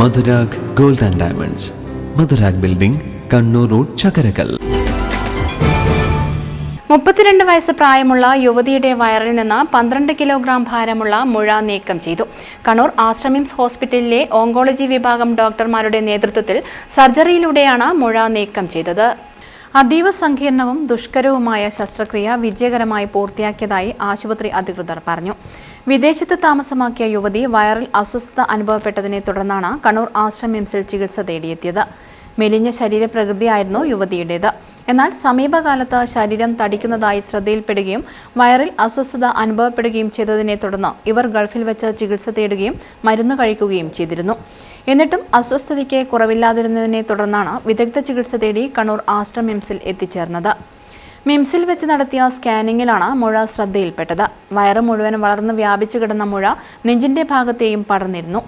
Madhurag gold and diamonds. Madhurag building Kannur road Chakkarakkal. മുപ്പത്തിരണ്ട് വയസ്സ് പ്രായമുള്ള യുവതിയുടെ വയറിൽ നിന്ന് പന്ത്രണ്ട് കിലോഗ്രാം ഭാരമുള്ള മുഴ നീക്കം ചെയ്തു. കണ്ണൂർ ആശ്രമിംസ് ഹോസ്പിറ്റലിലെ ഓങ്കോളജി വിഭാഗം ഡോക്ടർമാരുടെ നേതൃത്വത്തിൽ സർജറിയിലൂടെയാണ് മുഴ നീക്കം ചെയ്തത്. അതീവ സങ്കീർണവും ദുഷ്കരവുമായ ശസ്ത്രക്രിയ വിജയകരമായി പൂർത്തിയാക്കിയതായി ആശുപത്രി അധികൃതർ പറഞ്ഞു. വിദേശത്ത് താമസമാക്കിയ യുവതി വയറിൽ അസ്വസ്ഥത അനുഭവപ്പെട്ടതിനെ തുടർന്നാണ് കണ്ണൂർ ആശ്രമിംസിൽ ചികിത്സ തേടിയെത്തിയത്. മെലിഞ്ഞ ശരീരപ്രകൃതിയായിരുന്നു യുവതിയുടേത്. എന്നാൽ സമീപകാലത്ത് ശരീരം തടിക്കുന്നതായി ശ്രദ്ധയിൽപ്പെടുകയും വയറിൽ അസ്വസ്ഥത അനുഭവപ്പെടുകയും ചെയ്തതിനെ തുടർന്ന് ഇവർ ഗൾഫിൽ വെച്ച് ചികിത്സ തേടുകയും മരുന്ന് കഴിക്കുകയും ചെയ്തിരുന്നു. എന്നിട്ടും അസ്വസ്ഥതയ്ക്ക് കുറവില്ലാതിരുന്നതിനെ തുടർന്നാണ് വിദഗ്ധ ചികിത്സ തേടി കണ്ണൂർ ആസ്റ്റർ മിംസിൽ എത്തിച്ചേർന്നത്. മിംസിൽ വെച്ച് നടത്തിയ സ്കാനിങ്ങിലാണ് മുഴ ശ്രദ്ധയിൽപ്പെട്ടത്. വയറ് മുഴുവൻ വളർന്ന് വ്യാപിച്ചു കിടന്ന മുഴ നെഞ്ചിന്റെ ഭാഗത്തെയും പടർന്നിരുന്നു.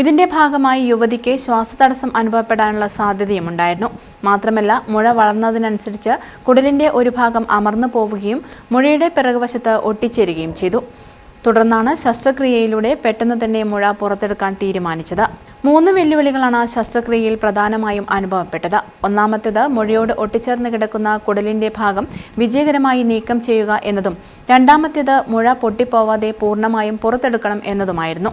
ഇതിന്റെ ഭാഗമായി യുവതിക്ക് ശ്വാസതടസ്സം അനുഭവപ്പെടാനുള്ള സാധ്യതയുമുണ്ടായിരുന്നു. മാത്രമല്ല മുഴ വളർന്നതിനനുസരിച്ച് കുടലിന്റെ ഒരു ഭാഗം അമർന്നു പോവുകയും മുഴയുടെ പിറകുവശത്ത് ഒട്ടിച്ചേരുകയും ചെയ്തു. തുടർന്നാണ് ശസ്ത്രക്രിയയിലൂടെ പെട്ടെന്ന് തന്നെ മുഴ പുറത്തെടുക്കാൻ തീരുമാനിച്ചത്. മൂന്ന് വെല്ലുവിളികളാണ് ശസ്ത്രക്രിയയിൽ പ്രധാനമായും അനുഭവപ്പെട്ടത്. ഒന്നാമത്തേത് മുഴയോട് ഒട്ടിച്ചേർന്ന് കിടക്കുന്ന കുടലിന്റെ ഭാഗം വിജയകരമായി നീക്കം ചെയ്യുക എന്നതും രണ്ടാമത്തേത് മുഴ പൊട്ടിപ്പോവാതെ പൂർണമായും പുറത്തെടുക്കണം എന്നതുമായിരുന്നു.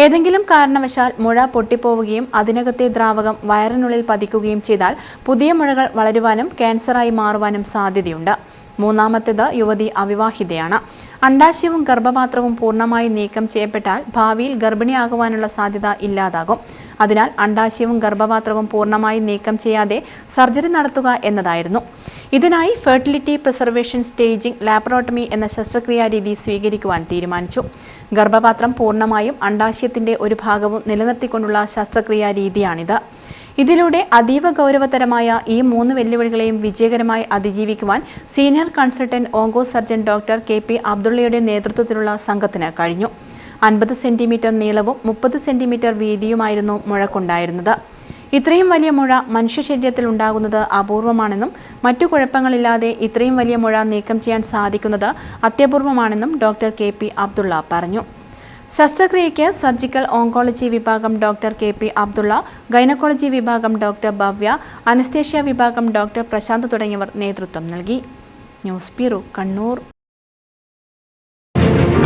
ഏതെങ്കിലും കാരണവശാൽ മുഴ പൊട്ടിപ്പോവുകയും അതിനകത്തെ ദ്രാവകം വയറിനുള്ളിൽ പതിക്കുകയും ചെയ്താൽ പുതിയ മുഴകൾ വളരുവാനും ക്യാൻസറായി മാറുവാനും സാധ്യതയുണ്ട്. മൂന്നാമത്തേത് യുവതി അവിവാഹിതയാണ്. അണ്ടാശയവും ഗർഭപാത്രവും പൂർണമായി നീക്കം ചെയ്യപ്പെട്ടാൽ ഭാവിയിൽ ഗർഭിണിയാകുവാനുള്ള സാധ്യത ഇല്ലാതാകും. അതിനാൽ അണ്ടാശയവും ഗർഭപാത്രവും പൂർണമായി നീക്കം ചെയ്യാതെ സർജറി നടത്തുക എന്നതായിരുന്നു. ഇതിനായി ഫെർട്ടിലിറ്റി പ്രിസർവേഷൻ സ്റ്റേജിംഗ് ലാപ്രോട്ടമി എന്ന ശസ്ത്രക്രിയാ രീതി സ്വീകരിക്കുവാൻ തീരുമാനിച്ചു. ഗർഭപാത്രം പൂർണമായും അണ്ടാശയത്തിന്റെ ഒരു ഭാഗവും നിലനിർത്തിക്കൊണ്ടുള്ള ശസ്ത്രക്രിയാ രീതിയാണിത്. ഇതിലൂടെ അതീവ ഗൗരവതരമായ ഈ മൂന്ന് വെല്ലുവിളികളെയും വിജയകരമായി അതിജീവിക്കുവാൻ senior consultant onco surgeon doctor K P അബ്ദുള്ളയുടെ നേതൃത്വത്തിലുള്ള സംഘത്തിന് കഴിഞ്ഞു. അൻപത് സെന്റിമീറ്റർ നീളവും മുപ്പത് സെന്റിമീറ്റർ വീതിയുമായിരുന്നു മുഴക്കുണ്ടായിരുന്നത്. ഇത്രയും വലിയ മുഴ മനുഷ്യ ശരീരത്തിൽ ഉണ്ടാകുന്നത് അപൂർവമാണെന്നും മറ്റു കുഴപ്പങ്ങളില്ലാതെ ഇത്രയും വലിയ മുഴ നീക്കം ചെയ്യാൻ സാധിക്കുന്നത് അത്യപൂർവമാണെന്നും ഡോക്ടർ കെ പി അബ്ദുള്ള പറഞ്ഞു. ശസ്ത്രക്രിയയ്ക്ക് സർജിക്കൽ ഓങ്കോളജി വിഭാഗം doctor K P Abdulla gynaecology വിഭാഗം ഡോക്ടർ ഭവ്യ അനസ്തേഷ്യ വിഭാഗം ഡോക്ടർ പ്രശാന്ത് തുടങ്ങിയവർ നേതൃത്വം നൽകി. News bureau Kannur.